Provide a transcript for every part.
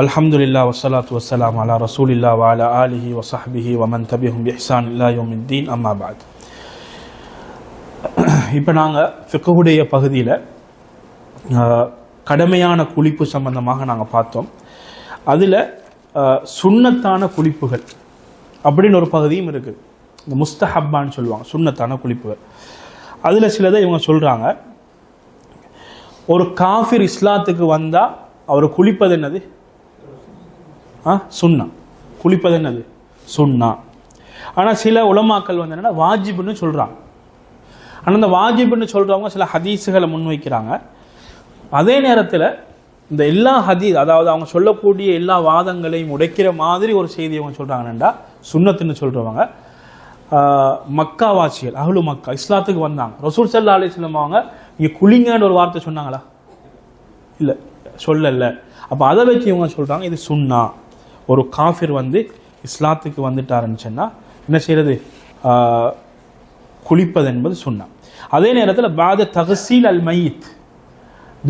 அல்ஹம்துல்லா வசலாத்து வசலாம் அலா ரசூலில்லா வாலா ஆலிஹி வசஹபிஹி வமன் தபிஹும் இஹ்சான் இல்லா யோமித்தீன் அம்மாபாத் இப்போ நாங்கள் ஃபிக்கவுடைய பகுதியில் கடமையான குளிப்பு சம்பந்தமாக நாங்கள் பார்த்தோம். அதில் சுண்ணத்தான குளிப்புகள் அப்படின்னு ஒரு பகுதியும் இருக்குது இந்த முஸ்தஹப்பான்னு சொல்லுவாங்க சுண்ணத்தான குளிப்புகள். அதில் சிலதை இவங்க சொல்கிறாங்க ஒரு காஃபிர் இஸ்லாத்துக்கு வந்தால் அவர் குளிப்பது என்னது? ஆ? சுண்ணா. குளிப்பது என்னது? சுண்ணா. ஆனால் சில உலமாக்கள் வந்து என்னென்னா வாஜிப்னு சொல்கிறாங்க ஆனால் அந்த வாஜிப்னு சொல்கிறவங்க சில ஹதீஸுகளை முன்வைக்கிறாங்க. அதே நேரத்தில் இந்த எல்லா ஹதீஸ் அதாவது அவங்க சொல்லக்கூடிய எல்லா வாதங்களையும் உடைக்கிற மாதிரி ஒரு செய்தி அவங்க சொல்கிறாங்கன்னா சுண்ணத்துன்னு சொல்கிறவங்க மக்காவாசிகள் அகலு மக்கா இஸ்லாத்துக்கு வந்தாங்க. ரசூல் சல்லா அலிஸ்லாம் அவங்க இங்கே குளிங்கன்னு ஒரு வார்த்தை சொன்னாங்களா? இல்லை சொல்லலை. அப்போ அதை வச்சு இவங்க சொல்கிறாங்க இது சுண்ணா. ஒரு காஃபிர் வந்து இஸ்லாத்துக்கு வந்துட்டாருன்னு சொன்னால் என்ன செய்கிறது குளிப்பது என்பது சுண்ணா. அதே நேரத்தில் பாத தகசீல் அல் மயித்.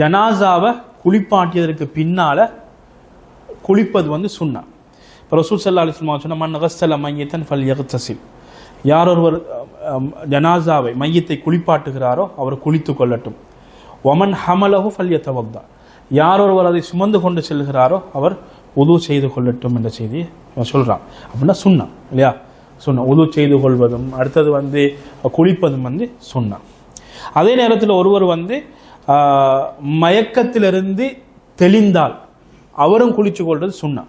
ஜனாசாவை குளிப்பாட்டியதற்கு பின்னால் குளிப்பது வந்து சுண்ணா. இப்போ ரசூல் சல்லா அலிஸ்மா சொன்ன மன் மையத்தன் ஃபல் யகத்தசில் யார் ஒருவர் ஜனாசாவை மையத்தை குளிப்பாட்டுகிறாரோ அவர் குளித்து கொள்ளட்டும். ஒமன் ஹமலஹு ஃபல் யத்தவக்தா யார் ஒருவர் அதை சுமந்து கொண்டு செல்கிறாரோ அவர் உது செய்து கொள்ளட்டும் என்ற செய்தி சொல்கிறான் அப்படின்னா சுண்ணா இல்லையா? சுண்ணா உது செய்து கொள்வதும் அடுத்தது வந்து குளிப்பதும் வந்து சுண்ணா அதே நேரத்தில் ஒருவர் வந்து மயக்கத்திலிருந்து தெளிந்தால் அவரும் குளிச்சு கொள்வது சுண்ணம்.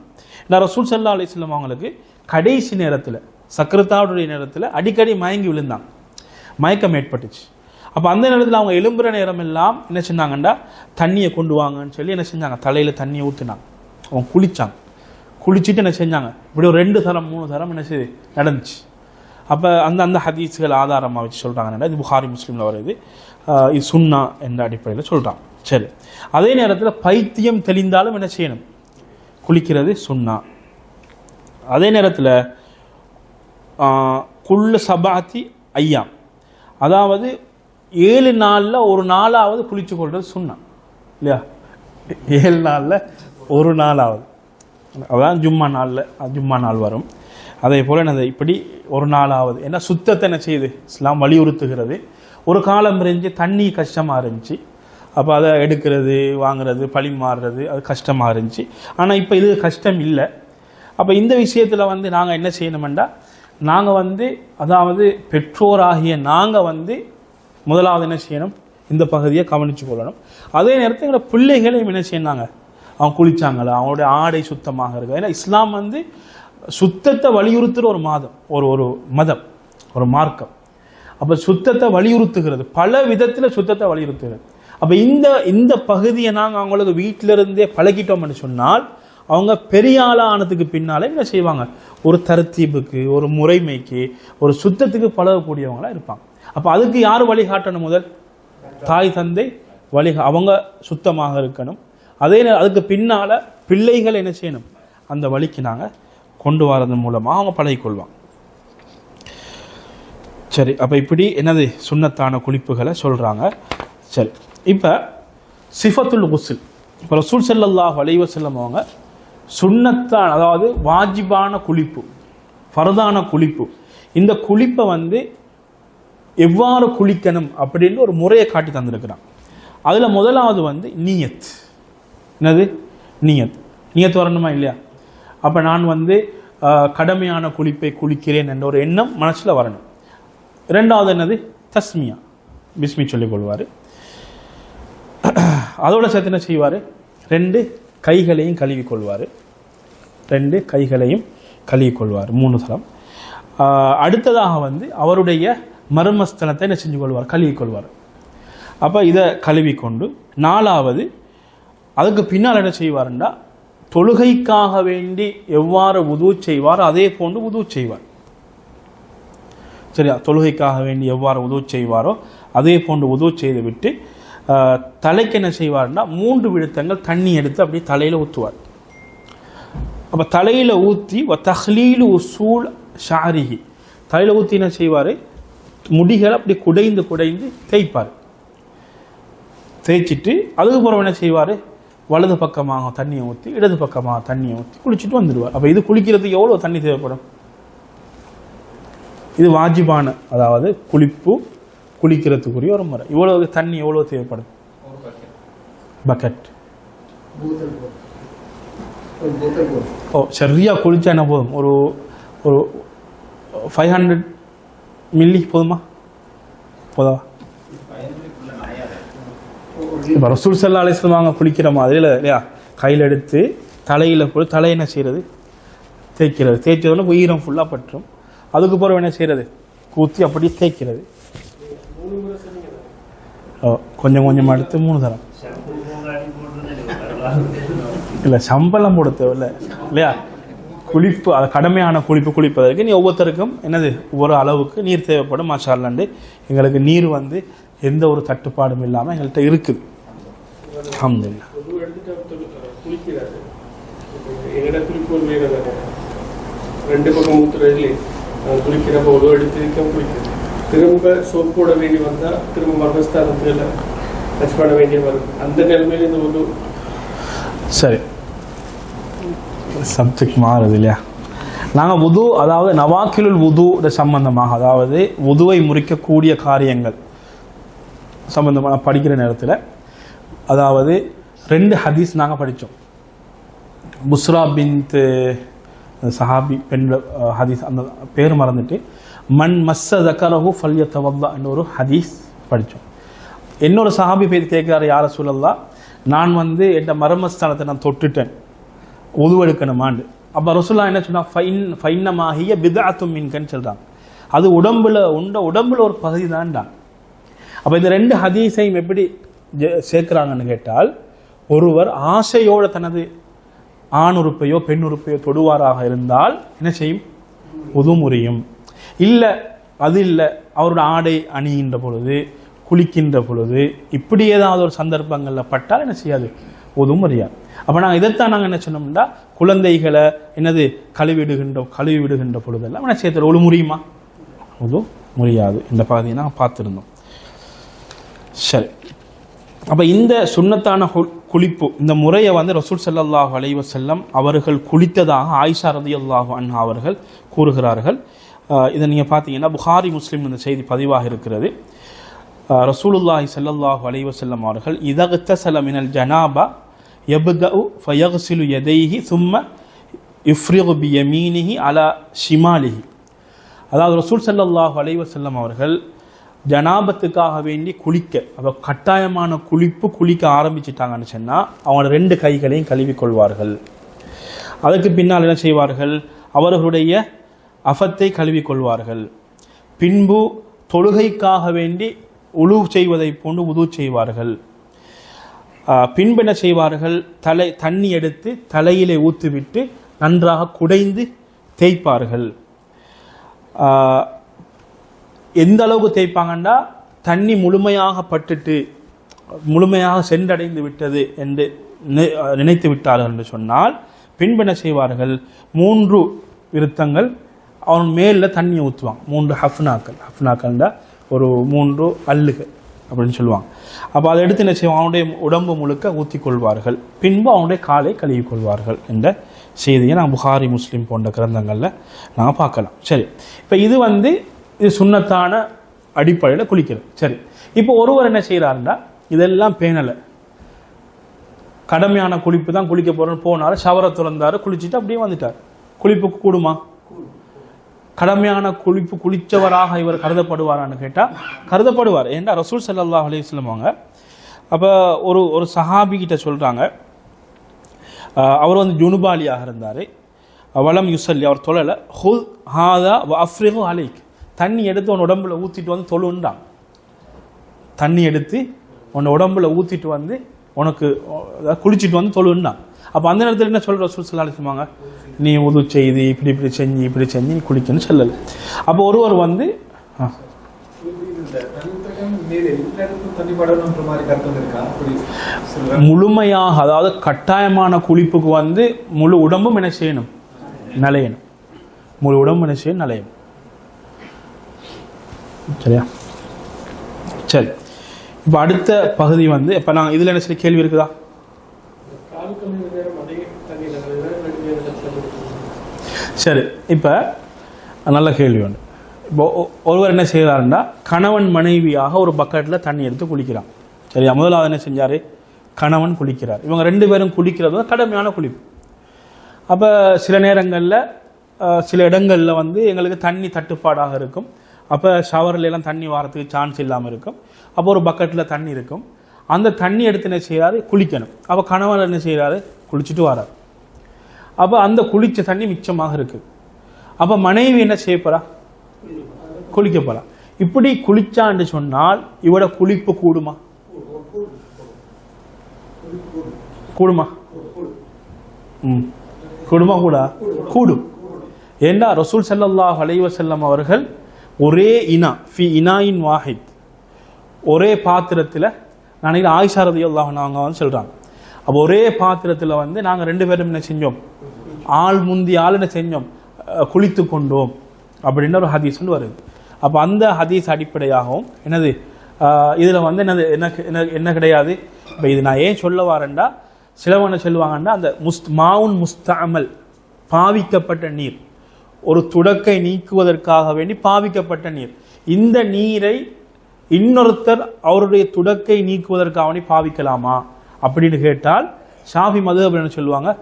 நான் ரசூல் சல்லா அலிஸ்லாம் அவங்களுக்கு கடைசி நேரத்தில் சக்கரத்தாவுடைய நேரத்தில் அடிக்கடி மயங்கி விழுந்தாங்க மயக்கம் ஏற்பட்டுச்சு. அப்போ அந்த நேரத்தில் அவங்க எலும்புற நேரம் எல்லாம் என்ன செஞ்சாங்கண்டா? தண்ணியை கொண்டு வாங்கன்னு சொல்லி என்ன செஞ்சாங்க? தலையில் தண்ணியை ஊற்றினாங்க அவங்க குளித்தாங்க குளிச்சுட்டு என்ன செஞ்சாங்க? இப்படி ஒரு ரெண்டு தரம் மூணு தரம் என்ன செய்து? நடந்துச்சு. அப்போ அந்த அந்த ஹதீஸ்கள் ஆதாரமாக வச்சு சொல்கிறாங்கன்னா இது புகாரி முஸ்லீமில் வருது. இது சுண்ணா என்ற அடிப்படையில் சொல்கிறாங்க சரி. அதே நேரத்தில் பைத்தியம் தெளிந்தாலும் என்ன செய்யணும்? குளிக்கிறது சுண்ணா அதே நேரத்தில் குள்ள சபாத்தி ஐயாம். அதாவது ஏழு நாளில் ஒரு நாளாவது குளிச்சு கொள்வது சுண்ணா இல்லையா? ஏழு நாளில் ஒரு நாள் ஆகுது அதான் ஜும்மா நாளில் ஜும்மா நாள் வரும். அதே போல் என்னது இப்படி ஒரு நாள் ஆகுது ஏன்னா சுத்தத்தை என்ன செய்யுது? இஸ்லாம் வலியுறுத்துகிறது. ஒரு காலம் இருந்துச்சு தண்ணி கஷ்டமாக இருந்துச்சு. அப்போ அதை எடுக்கிறது வாங்குறது பழி மாறுறது அது கஷ்டமாக இருந்துச்சு. ஆனால் இப்போ இது கஷ்டம் இல்லை. அப்போ இந்த விஷயத்தில் வந்து நாங்கள் என்ன செய்யணுமெண்டா நாங்கள் வந்து அதாவது பெற்றோராகிய நாங்கள் வந்து முதலாவது என்ன செய்யணும்? இந்த பகுதியை கவனித்து கொள்ளணும். அதே நேரத்தில் எங்களோட பிள்ளைகளையும் என்ன செய்யணாங்க அவங்க குளிச்சாங்களா அவங்களுடைய ஆடை சுத்தமாக இருக்கு. ஏன்னா இஸ்லாம் வந்து சுத்தத்தை வலியுறுத்துகிற ஒரு மாதம் ஒரு ஒரு மதம் ஒரு மார்க்கம். அப்போ சுத்தத்தை வலியுறுத்துகிறது பல விதத்தில் சுத்தத்தை வலியுறுத்துகிறது. அப்போ இந்த இந்த பகுதியை நாங்கள் அவங்களுக்கு வீட்டிலிருந்தே பழகிட்டோம்னு சொன்னால் அவங்க பெரிய ஆளானதுக்கு பின்னாலே என்ன செய்வாங்க? ஒரு தரத்தீபுக்கு ஒரு முறைமைக்கு ஒரு சுத்தத்துக்கு பழகக்கூடியவங்களாக இருப்பாங்க. அப்போ அதுக்கு யார் வழிகாட்டணும் முதல்? தாய் தந்தை வழி அவங்க சுத்தமாக இருக்கணும். அதே நேரம் அதுக்கு பின்னால் பிள்ளைகள் என்ன செய்யணும்? அந்த வழிக்கு நாங்கள் கொண்டு வரது மூலமாக அவங்க பழகிக்கொள்வாங்க. சரி அப்போ இப்படி என்னது? சுண்ணத்தான குளிப்புகளை சொல்கிறாங்க சரி இப்போ சிஃபத்துல் குசில் இப்போ ரசூல் செல்லல்லாஹ் வளைவ செல்லம் அவங்க சுண்ணத்தான் அதாவது வாஜிபான குளிப்பு ஃபரதான குளிப்பு. இந்த குளிப்பை வந்து எவ்வாறு குளிக்கணும் அப்படின்னு ஒரு முறையை காட்டி தந்திருக்கிறான் அதில் முதலாவது வந்து நீயத். என்னது? நீயத். நீயத் வரணுமா இல்லையா? அப்போ நான் வந்து கடமையான குளிப்பை குளிக்கிறேன் என்ற ஒரு எண்ணம் மனசில் வரணும். ரெண்டாவது என்னது? தஸ்மியா. பிஸ்மி சொல்லிக்கொள்வார் அதோட சேர்த்து என்ன செய்வார்? ரெண்டு கைகளையும் கழுவி கொள்வார். ரெண்டு கைகளையும் கழுவி கொள்வார். மூணு தரம். அடுத்ததாக வந்து அவருடைய மர்மஸ்தலத்தை என்ன செஞ்சு கொள்வார்? கழுவி கொள்வார். அப்போ இதை கழுவி கொண்டு நாலாவது அதுக்கு பின்னால் என்ன செய்வார்ண்டா? தொழுகைக்காக வேண்டி எவ்வாறு உது செய்வார் அதே போன்று உது செய்வார். சரியா? தொழுகைக்காக வேண்டி எவ்வாறு உது செய்வாரோ அதே போன்று உது செய்து விட்டு தலைக்கு என்ன செய்வார்னா மூன்று விழுத்தங்கள் தண்ணி எடுத்து அப்படியே தலையில் ஊற்றுவார் அப்போ தலையில் ஊற்றி தஹ்லீலு உசூல் ஷாரிஹி. தலையில் ஊற்றி என்ன செய்வார்? முடிகளை அப்படி குடைந்து குடைந்து தேய்ப்பார். தேய்ச்சிட்டு அதுக்கப்புறம் என்ன செய்வார்? வலது பக்கமாக தண்ணியை ஊற்றி இடது பக்கமாக தண்ணியை ஊற்றி குளிச்சுட்டு வந்துடுவார். அப்போ இது குளிக்கிறதுக்கு எவ்வளோ தண்ணி தேவைப்படும்? இது வாஜிபான அதாவது குளிப்பு குளிக்கிறதுக்குரிய ஒரு முறை. இவ்வளவு தண்ணி எவ்வளோ தேவைப்படும்? பக்கெட் போதும் ஓ சரியா குளிச்சா என்ன போதும்? ஒரு ஒரு ஃபைவ் ஹண்ட்ரட் மில்லி போதுமா? போதவா இப்போ ரசூல் சல்லா அலிஸ்லாம் வாங்க குளிக்கிற மாதிரி இல்லை இல்லையா? கையில் எடுத்து தலையில் போய் தலை என்ன செய்கிறது தேய்க்கிறது. தேய்ச்சதுல உயிரம் ஃபுல்லாக பற்றும். அதுக்கு பிறகு என்ன செய்கிறது ஊற்றி அப்படியே தேய்க்கிறது. ஓ கொஞ்சம் கொஞ்சம் எடுத்து மூணு தரம். இல்லை சம்பளம் போட தேவையில்ல. இல்லையா? குளிப்பு அது கடமையான குளிப்பு குளிப்பதற்கு நீ ஒவ்வொருத்தருக்கும் என்னது? ஒவ்வொரு அளவுக்கு நீர் தேவைப்படும். மாஷால்லாண்டு எங்களுக்கு நீர் வந்து எந்த ஒரு தட்டுப்பாடும் இல்லாமல் எங்கள்கிட்ட இருக்குது. அல்ஹம்துலில்லாஹ். ரெண்டு பக்கம் ஊத்துறதுல அவர் குளிக்கிற போதோ எடுத்து குளிக்கிறது திரும்ப சோப் போட வேண்டி வந்தால் திரும்ப மர்மஸ்தானத்துல டச் பண்ண வேண்டிய வரும் அந்த நிலைமையில இந்த ஒரு சரி. சப்ஜெக்ட் மாறுது இல்லையா? நாங்கள் வுது அதாவது நவாக்கிலுல் வுது சம்பந்தமாக அதாவது உதுவை முறிக்கக்கூடிய காரியங்கள் சம்பந்தமாக படிக்கிற நேரத்தில் அதாவது ரெண்டு ஹதீஸ் நாங்கள் படித்தோம் புஸ்ரா பின்த் சஹாபி பெண் ஹதீஸ் அந்த பேர் மறந்துட்டு மண் மஸ்ஸ தக்கரஹு ஃபல்ய தவல்லா ஒரு ஹதீஸ் படித்தோம் இன்னொரு சஹாபி பேர் கேட்குறாரு யார சொல்லலாம் நான் வந்து என் மர்மஸ்தானத்தை நான் தொட்டுட்டேன். உதுவெடுக்கணுமாண்டு அப்போ ரசுல்லா என்ன சொன்னால் ஃபைன் ஃபைன்னமாகிய பிதாத்தும் மின்கன்னு சொல்கிறாங்க அது உடம்புல உண்ட உடம்புல ஒரு பகுதி தான்டா அப்போ இந்த ரெண்டு ஹதீஸையும் எப்படி சேர்க்கிறாங்கன்னு கேட்டால் ஒருவர் ஆசையோட தனது ஆண் உறுப்பையோ பெண் உறுப்பையோ தொடுவாராக இருந்தால் என்ன செய்யும்? உதுமுறையும். இல்லை அது இல்லை அவரோட ஆடை அணிகின்ற பொழுது குளிக்கின்ற பொழுது இப்படி ஏதாவது ஒரு சந்தர்ப்பங்களில் பட்டால் என்ன செய்யாது? உதுமுறையாது. அப்போ நாங்கள் இதைத்தான் நாங்கள் என்ன சொன்னோம்னா குழந்தைகளை என்னது கழுவிடுகின்ற கழுவி விடுகின்ற பொழுதெல்லாம் என்ன செய்யறது? ஒழு முடியுமா உது முடியாது இந்த பகுதியை நாங்கள் பார்த்துருந்தோம். சரி. அப்போ இந்த சுண்ணத்தான கு- குளிப்பு இந்த முறையை வந்து ரசூல் சல்லாஹூ அலைவசல்லம் அவர்கள் குளித்ததாக ஆயிஷா ரதியல்லாஹு அண்ணா அவர்கள் கூறுகிறார்கள். இதை நீங்கள் பார்த்தீங்கன்னா புகாரி முஸ்லீம் இந்த செய்தி பதிவாக இருக்கிறது. ரசூலுல்லாஹி சல்லாஹூ அலைவசல்லம் அவர்கள் இதகுத்த மினல் ஜனாபா எபுதவு ஃபயக்சிலு எதைஹி சும்ம யுஃப்ரிகு பியமீனிஹி அலா ஷிமாலிஹி. அதாவது ரசூல் சல்லாஹூ அலைவசல்லம் அவர்கள் ஜனாபத்துக்காக வேண்டி குளிக்க. அப்போ கட்டாயமான குளிப்பு குளிக்க ஆரம்பிச்சிட்டாங்கன்னு சொன்னால் அவங்க ரெண்டு கைகளையும் கழுவி கொள்வார்கள். அதற்கு பின்னால் என்ன செய்வார்கள்? அவர்களுடைய அஃபத்தை கழுவி கொள்வார்கள். பின்பு தொழுகைக்காக வேண்டி உழு செய்வதைப் போன்று உது செய்வார்கள். பின்பு என்ன செய்வார்கள்? தலை தண்ணி எடுத்து தலையிலே ஊற்றிவிட்டு நன்றாக குடைந்து தேய்ப்பார்கள். எந்த அளவுக்கு தேய்ப்பாங்கன்னா தண்ணி முழுமையாக பட்டுட்டு முழுமையாக சென்றடைந்து விட்டது என்று நினைத்து விட்டார்கள் என்று சொன்னால் பின்பு என்ன செய்வார்கள்? மூன்று விருத்தங்கள் அவன் மேலில் தண்ணியை ஊற்றுவாங்க மூன்று ஹஃப்னாக்கள். ஹஃப்னாக்கள்னா ஒரு மூன்று அல்லுகள் அப்படின்னு சொல்லுவாங்க. அப்போ அதை எடுத்து என்ன செய்வாங்க? அவனுடைய உடம்பு முழுக்க ஊற்றி கொள்வார்கள் பின்பு அவனுடைய காலை கழுவி கொள்வார்கள் என்ற செய்தியை நான் புகாரி முஸ்லீம் போன்ற கிரந்தங்களில் நான் பார்க்கலாம். சரி. இப்போ இது வந்து இது சுண்ணத்தான அடிப்படையில் குளிக்கிறது. சரி. இப்போ ஒருவர் என்ன செய்கிறாருன்னா இதெல்லாம் பேணலை. கடமையான குளிப்பு தான் குளிக்க போகிறோன்னு போனார் ஷவரை திறந்தார் குளிச்சுட்டு அப்படியே வந்துட்டார். குளிப்புக்கு கூடுமா? கடமையான குளிப்பு குளித்தவராக இவர் கருதப்படுவாரான்னு கேட்டால் கருதப்படுவார். ஏன்டா ரசூல் சல்லா அலைஹி சொல்லுவாங்க அவங்க அப்போ ஒரு ஒரு சஹாபி கிட்ட சொல்கிறாங்க அவர் வந்து ஜுனுபாலியாக இருந்தார். வளம் யுசல்லி அவர் தொழலை. ஹுல் ஹாதா வ அஃப்ரிகு அலைக். தண்ணி எடுத்து உன் உடம்புல ஊற்றிட்டு வந்து தொழுன்றான். தண்ணி எடுத்து உன் உடம்புல ஊற்றிட்டு வந்து உனக்கு குளிச்சுட்டு வந்து தொழுன்றான். அப்போ அந்த நேரத்தில் என்ன சொல்கிற ரசூல் ஸல்லல்லாஹு சொல்லுவாங்க நீ உது செய்து இப்படி இப்படி செஞ்சு இப்படி செஞ்சு நீ குளிக்கணும்னு சொல்லலை. அப்போ ஒருவர் வந்து முழுமையாக அதாவது கட்டாயமான குளிப்புக்கு வந்து முழு உடம்பும் என்ன செய்யணும்? நலையணும். முழு உடம்பு என்ன செய்யணும்? நலையணும். சரியா? சரி. இப்போ அடுத்த பகுதி வந்து இப்போ நாங்கள் இதில் என்ன சரி கேள்வி இருக்குதா? சரி இப்போ நல்ல கேள்வி ஒன்று இப்போ ஒ- ஒருவர் என்ன செய்கிறாருன்னா கணவன் மனைவியாக ஒரு பக்கெட்டில் தண்ணி எடுத்து குளிக்கிறான். சரியா? முதலாவது என்ன செஞ்சார்? கணவன் குளிக்கிறார். இவங்க ரெண்டு பேரும் குளிக்கிறது வந்து கடுமையான குளிப்பு. அப்போ சில நேரங்களில் சில இடங்களில் வந்து எங்களுக்கு தண்ணி தட்டுப்பாடாக இருக்கும். அப்போ ஷவர்ல எல்லாம் தண்ணி வாரத்துக்கு சான்ஸ் இல்லாமல் இருக்கும். அப்போ ஒரு பக்கெட்டில் தண்ணி இருக்கும். அந்த தண்ணி எடுத்து என்ன செய்கிறாரு குளிக்கணும். அப்போ கணவன் என்ன செய்கிறாரு குளிச்சுட்டு வரார் அப்போ அந்த குளிச்ச தண்ணி மிச்சமாக இருக்குது அப்போ மனைவி என்ன செய்ய போறா? குளிக்க போறா. இப்படி குளிச்சான்னு சொன்னால் இவட குளிப்பு கூடுமா? கூடுமா? ம். கூடுமா கூடா? கூடும். ஏண்டா? ரசூல் செல்லல்லாஹ் அலைவசல்லம் அவர்கள் ஒரே இனா ஃபி இனாயின் வாஹித். ஒரே பாத்திரத்தில் நான் ஆயிஷா ரதியல்லாஹு அவங்க வந்து சொல்கிறாங்க அப்போ ஒரே பாத்திரத்தில் வந்து நாங்கள் ரெண்டு பேரும் என்ன செஞ்சோம்? ஆள் முந்தி ஆள் என்ன செஞ்சோம்? குளித்து கொண்டோம். அப்படின்னு ஒரு ஹதீஸ் வந்து வருது. அப்போ அந்த ஹதீஸ் அடிப்படையாகவும் என்னது? இதில் வந்து என்னது? என்ன என்ன என்ன கிடையாது? இப்போ இது நான் ஏன் சொல்ல வரேன்டா? சிலவனை சொல்லுவாங்கன்னா அந்த முஸ்த் மாவுன் முஸ்தாமல் பாவிக்கப்பட்ட நீர். ஒரு துடக்கை நீக்குவதற்காக வேண்டி பாவிக்கப்பட்ட நீர். இந்த நீரை இன்னொருத்தர் அவருடைய துடக்கை நீக்குவதற்காக வேண்டி பாவிக்கலாமா? அப்படின்னு கேட்டால் ஷாஃபி மது அப்படின்னு சொல்லுவாங்க?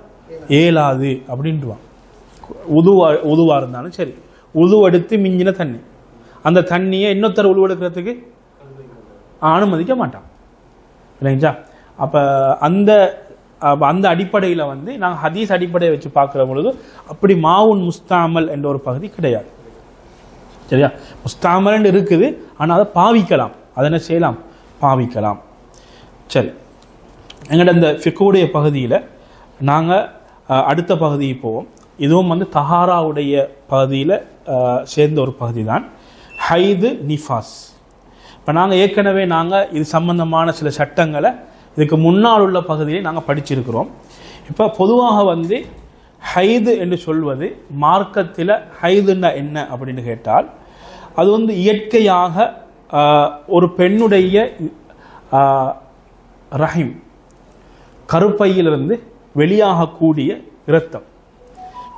ஏலாது அப்படின்ட்டுவான் உதுவா உதுவாக இருந்தாலும் சரி. உதுவெடுத்து மிஞ்சின தண்ணி. அந்த தண்ணியை இன்னொருத்தர் உருவெடுக்கிறதுக்கு அனுமதிக்க மாட்டான். இல்லைங்களா? அப்போ அந்த அந்த அடிப்படையில் வந்து நாங்கள் ஹதீஸ் அடிப்படையை வச்சு பார்க்குற பொழுது அப்படி மாவுன் முஸ்தாமல் என்ற ஒரு பகுதி கிடையாது. சரியா? முஸ்தாமல் இருக்குது ஆனால் அதை பாவிக்கலாம். அதை என்ன செய்யலாம்? பாவிக்கலாம். சரி. எங்கள்ட இந்த ஃபிக்குடைய பகுதியில் நாங்கள் அடுத்த பகுதிக்கு போவோம். இதுவும் வந்து தஹாராவுடைய பகுதியில் சேர்ந்த ஒரு பகுதி தான் ஹைது நிஃபாஸ். இப்போ நாங்கள் ஏற்கனவே நாங்கள் இது சம்பந்தமான சில சட்டங்களை இதுக்கு முன்னால் உள்ள பகுதியை நாங்கள் படிச்சிருக்கிறோம். இப்போ பொதுவாக வந்து ஹைது என்று சொல்வது மார்க்கத்தில் ஹைதுன்னா என்ன அப்படின்னு கேட்டால் அது வந்து இயற்கையாக ஒரு பெண்ணுடைய ரஹிம் கருப்பையிலிருந்து வெளியாகக்கூடிய இரத்தம்.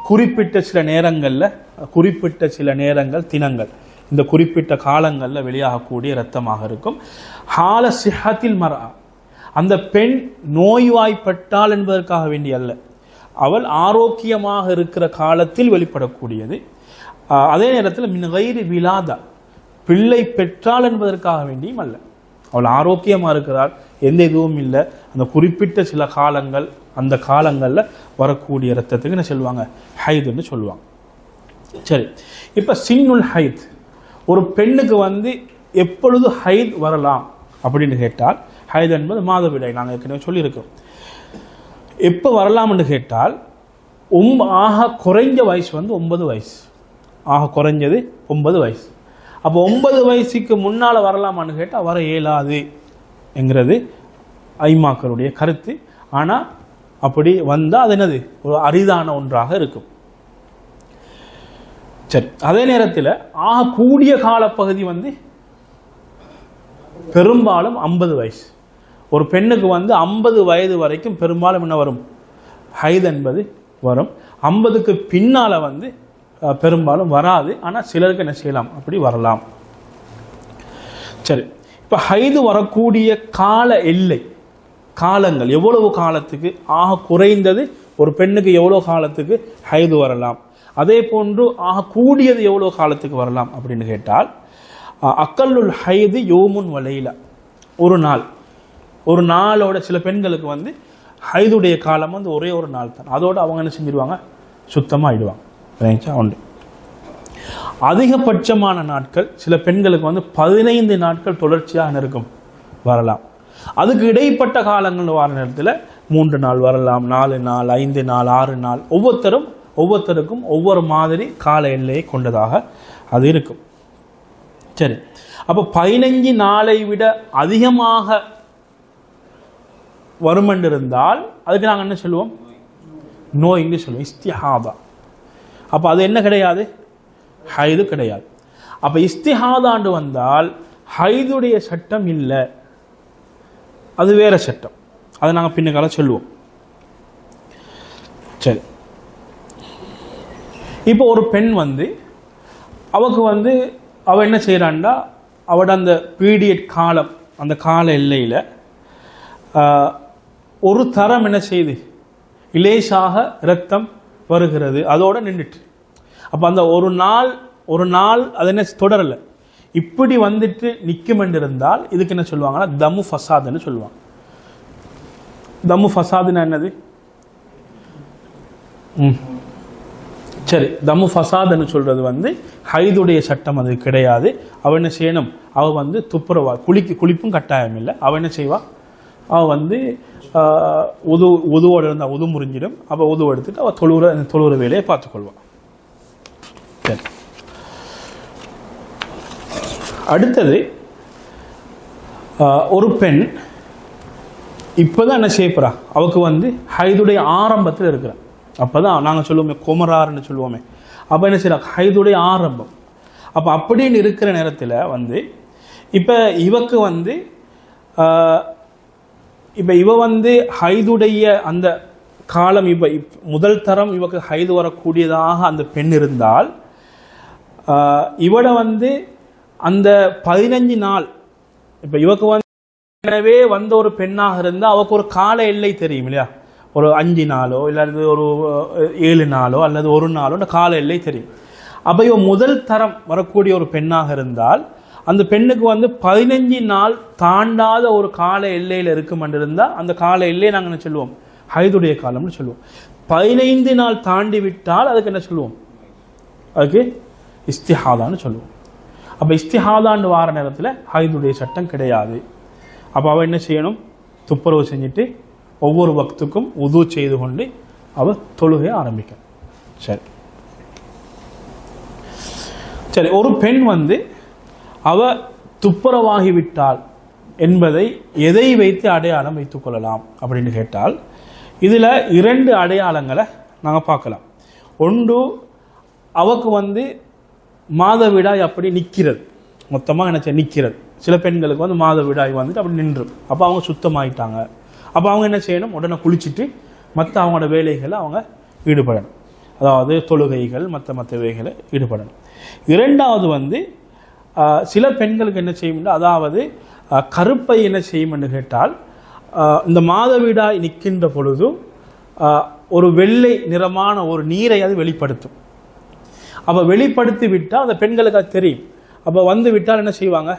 குறிப்பிட்ட சில நேரங்களில் குறிப்பிட்ட சில நேரங்கள் தினங்கள் இந்த குறிப்பிட்ட காலங்களில் வெளியாகக்கூடிய இரத்தமாக இருக்கும். ஹால சிஹத்தில் மரா அந்த பெண் நோய்வாய்ப்பட்டாள் என்பதற்காக வேண்டிய அல்ல. அவள் ஆரோக்கியமாக இருக்கிற காலத்தில் வெளிப்படக்கூடியது. அதே நேரத்தில் மின் வயிறு விழாதா? பிள்ளை பெற்றாள் என்பதற்காக வேண்டியும் அல்ல. அவள் ஆரோக்கியமாக இருக்கிறாள் எந்த இதுவும் இல்லை. அந்த குறிப்பிட்ட சில காலங்கள் அந்த காலங்களில் வரக்கூடிய ரத்தத்துக்கு என்ன சொல்லுவாங்க? ஹைதுன்னு சொல்லுவாங்க. சரி இப்போ சின்னுல் ஹைத். ஒரு பெண்ணுக்கு வந்து எப்பொழுது ஹைத் வரலாம் அப்படின்னு கேட்டால் ஹைத் என்பது மாதவிடாய் நாங்கள் ஏற்கனவே சொல்லியிருக்கோம். எப்போ வரலாம்னு கேட்டால் ஒம் ஆக குறைஞ்ச வயசு வந்து ஒன்பது வயசு. ஆக குறைஞ்சது ஒன்பது வயசு. அப்போ ஒன்பது வயசுக்கு முன்னால் வரலாமான்னு கேட்டால் வர இயலாது என்கிறது ஐமாக்களுடைய கருத்து. ஆனால் அப்படி வந்தால் அது என்னது? ஒரு அரிதான ஒன்றாக இருக்கும். சரி அதே நேரத்தில் ஆகக்கூடிய காலப்பகுதி வந்து பெரும்பாலும் ஐம்பது வயசு. ஒரு பெண்ணுக்கு வந்து ஐம்பது வயது வரைக்கும் பெரும்பாலும் என்ன வரும்? ஹைத் என்பது வரும். ஐம்பதுக்கு பின்னால் வந்து பெரும்பாலும் வராது. ஆனால் சிலருக்கு என்ன செய்யலாம்? அப்படி வரலாம். சரி. இப்போ ஹைது வரக்கூடிய கால எல்லை காலங்கள் எவ்வளவு காலத்துக்கு? ஆக குறைந்தது ஒரு பெண்ணுக்கு எவ்வளோ காலத்துக்கு ஹைது வரலாம்? அதே போன்று ஆக கூடியது எவ்வளோ காலத்துக்கு வரலாம் அப்படின்னு கேட்டால் அக்கல்லுள் அக்கல்லுல் ஹைது யோமுன் வலையில ஒரு நாள். ஒரு நாளோட சில பெண்களுக்கு வந்து ஹைதுடைய காலம் வந்து ஒரே ஒரு நாள் தான். அதோட அவங்க என்ன செஞ்சிருவாங்க? சுத்தமாக ஆயிடுவாங்க உண்டு. அதிகபட்சமான நாட்கள் சில பெண்களுக்கு வந்து பதினைந்து நாட்கள் தொடர்ச்சியாக இருக்கும். வரலாம். அதுக்கு இடைப்பட்ட காலங்கள் வர நேரத்தில் மூன்று நாள் வரலாம். நாலு நாள் ஐந்து நாள் ஆறு நாள். ஒவ்வொருத்தரும் ஒவ்வொருத்தருக்கும் ஒவ்வொரு மாதிரி கால எல்லையை கொண்டதாக அது இருக்கும். சரி. அப்போ பதினஞ்சு நாளை விட அதிகமாக வருமென்று இருந்தால் அதுக்கு நாங்கள் என்ன சொல்லுவோம்? நோய்ன்னு சொல்லுவோம். இஸ்திஹாதா. அப்போ அது என்ன கிடையாது? ஹைது கிடையாது. அப்போ இஸ்திஹாதாண்டு வந்தால் ஹைதுடைய சட்டம் இல்லை. அது வேற சட்டம். அதை நாங்கள் பின்னக்கால சொல்லுவோம். சரி. இப்போ ஒரு பெண் வந்து அவக்கு வந்து அவ என்ன செய்கிறான்டா அவட அந்த பீரியட் காலம் அந்த கால எல்லையில் ஒரு தரம் என்ன செய்யுது இலேசாக ரத்தம் வருகிறது. அதோட நின்றுட்டு அப்போ அந்த ஒரு நாள் ஒரு நாள் அது என்ன தொடரலை. இப்படி வந்துட்டு நிற்கும் இருந்தால் இதுக்கு என்ன சொல்லுவாங்கன்னா தமு ஃபசாதுன்னு சொல்லுவாங்க. தமு ஃபசாதுன்னா என்னது? ம். சரி தமு ஃபசாதுன்னு சொல்றது வந்து ஹைதுடைய சட்டம் அது கிடையாது. அவன் என்ன செய்யணும்? அவ வந்து துப்புரவா குளிக்கு குளிப்பும் கட்டாயம் இல்லை அவன் என்ன செய்வாள் அவ வந்து ஆஹ், உது உதுவோடு இருந்தால் உது முறிஞ்சிடும். அப்போ உது எடுத்துட்டு அவள் தொழுற அந்த தொழுற வேலையை பார்த்துக்கொள்வாள் சரி. அடுத்தது ஆஹ், ஒரு பெண் இப்போதான் என்ன செய்யப்படுறா அவளுக்கு வந்து ஹைதுடைய ஆரம்பத்தில் இருக்கிறான் அப்போ தான் நாங்கள் சொல்லுவோமே குமரார்னு சொல்லுவோமே. அப்போ என்ன செய்யலாம் ஹைதுடைய ஆரம்பம். அப்போ அப்படின்னு இருக்கிற நேரத்தில் வந்து இப்போ இவக்கு வந்து இப்போ இவ வந்து ஹைதுடைய அந்த காலம் இவ இப் முதல் தரம் இவக்கு ஹைது வரக்கூடியதாக அந்த பெண் இருந்தால் ஆஹ், இவட வந்து அந்த பதினஞ்சு நாள் இப்போ இவக்கு வந்து எனவே வந்த ஒரு பெண்ணாக இருந்தால் அவக்கு ஒரு கால எல்லை தெரியும் இல்லையா? ஒரு அஞ்சு நாளோ இல்லாது ஒரு ஏழு நாளோ அல்லது ஒரு நாளோ அந்த கால எல்லை தெரியும். அப்போ இவ முதல் தரம் வரக்கூடிய ஒரு பெண்ணாக இருந்தால் அந்த பெண்ணுக்கு வந்து பதினஞ்சு நாள் தாண்டாத ஒரு கால எல்லையில் இருக்கும் இருந்தால் அந்த கால எல்லையை நாங்கள் என்ன சொல்லுவோம்? ஹைதுடைய காலம்னு சொல்லுவோம். பதினைந்து நாள் தாண்டி விட்டால் அதுக்கு என்ன சொல்லுவோம்? அதுக்கு இஸ்திஹாதான்னு சொல்லுவோம். அப்போ இஸ்திஹாதான்னு வார நேரத்தில் ஹைதுடைய சட்டம் கிடையாது. அப்போ அவள் என்ன செய்யணும்? துப்புரவு செஞ்சுட்டு ஒவ்வொரு பக்துக்கும் உது செய்து கொண்டு அவள் தொழுகையை ஆரம்பிக்கணும் சரி. சரி ஒரு பெண் வந்து அவ துப்புரவாகிவிட்டாள் என்பதை எதை வைத்து அடையாளம் வைத்துக் கொள்ளலாம் அப்படின்னு கேட்டால் இதில் இரண்டு அடையாளங்களை நாங்கள் பார்க்கலாம். ஒன்று அவக்கு வந்து மாதவிடாய் அப்படி நிற்கிறது மொத்தமாக நினச்ச நிற்கிறது சில பெண்களுக்கு வந்து மாதவிடாய் வந்துட்டு அப்படி நின்று அப்போ அவங்க சுத்தமாயிட்டாங்க. அப்போ அவங்க என்ன செய்யணும்? உடனே குளிச்சுட்டு மற்ற அவங்களோட வேலைகளை அவங்க ஈடுபடணும். அதாவது தொழுகைகள் மற்ற மற்ற வேலைகளை ஈடுபடணும். இரண்டாவது வந்து சில பெண்களுக்கு என்ன செய்யும்னா அதாவது கருப்பை என்ன செய்யும் என்று கேட்டால் இந்த மாதவிடாய் நிற்கின்ற பொழுதும் ஒரு வெள்ளை நிறமான ஒரு நீரை அது வெளிப்படுத்தும். அப்போ வெளிப்படுத்தி விட்டால் அந்த பெண்களுக்கு அது தெரியும். அப்போ வந்து விட்டால் என்ன செய்வாங்க?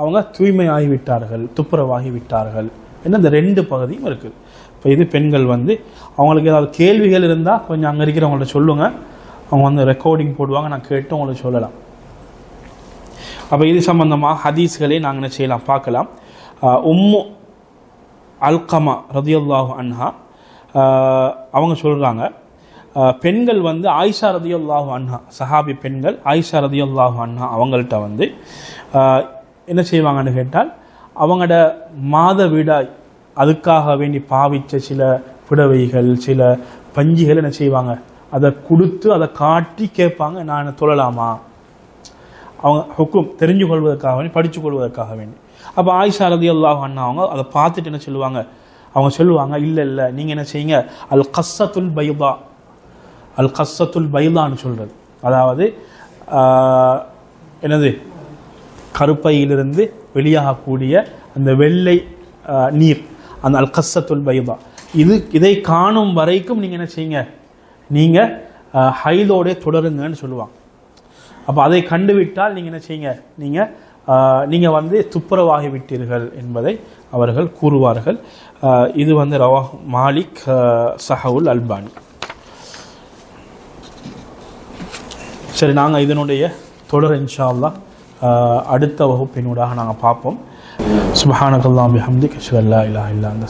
அவங்க தூய்மையாகி விட்டார்கள் துப்புரவாகி விட்டார்கள் என்ன இந்த ரெண்டு பகுதியும் இருக்குது இப்போ இது பெண்கள் வந்து அவங்களுக்கு ஏதாவது கேள்விகள் இருந்தால் கொஞ்சம் அங்கே இருக்கிறவங்கள்ட்ட சொல்லுங்கள் அவங்க வந்து ரெக்கார்டிங் போடுவாங்க நான் கேட்டு உங்களுக்கு சொல்லலாம். அப்போ இது சம்பந்தமாக ஹதீஸ்களை நாங்கள் என்ன செய்யலாம் பார்க்கலாம். உம்மு அல்கமா ரதியுல்லாஹு அன்ஹா அவங்க சொல்கிறாங்க பெண்கள் வந்து ஆயிஷா ரதியுல்லாஹு அன்ஹா சஹாபி பெண்கள் ஆயிஷா ரதியுல்லாஹு அன்ஹா அவங்கள்ட்ட வந்து என்ன செய்வாங்கன்னு கேட்டால் அவங்களோட மாத விடாய் அதுக்காக வேண்டி பாவித்த சில புடவைகள் சில பஞ்சிகள் என்ன செய்வாங்க? அதை கொடுத்து அதை காட்டி கேட்பாங்க நான் தொழலாமா? அவங்க ஹுக்கும் தெரிஞ்சு கொள்வதற்காக வேண்டி படித்து கொள்வதற்காக வேண்டி. அப்போ ஆயிஷா ரதி அல்லாஹ் அண்ணா அவங்க அதை பார்த்துட்டு என்ன சொல்லுவாங்க? அவங்க சொல்லுவாங்க இல்லை இல்லை நீங்கள் என்ன செய்யுங்க? அல் கஸ்ஸத்துல் பைதா. அல் கஸ்ஸத்துல் பைதான்னு சொல்கிறது அதாவது என்னது? கருப்பையிலிருந்து வெளியாகக்கூடிய அந்த வெள்ளை நீர். அந்த அல் கஸ்ஸத்துல் பைதா. இது இதை காணும் வரைக்கும் நீங்கள் என்ன செய்யுங்க? நீங்கள் ஹைலோடே தொடருங்கன்னு சொல்லுவாங்க. அப்போ அதை கண்டுவிட்டால் நீங்கள் என்ன செய்யுங்க? நீங்கள் நீங்கள் வந்து துப்புரவாகி விட்டீர்கள் என்பதை அவர்கள் கூறுவார்கள். இது வந்து ரவா மாலிக் சஹவுல் அல்பானி. சரி நாங்கள் இதனுடைய தொடர் இன்ஷா அல்லாஹ் அடுத்த வகுப்பினூடாக நாங்கள் பார்ப்போம். சுபஹானகல்லாம் பிஹம்திக் அஷ்ஹது இல்லா இல்லா அந்த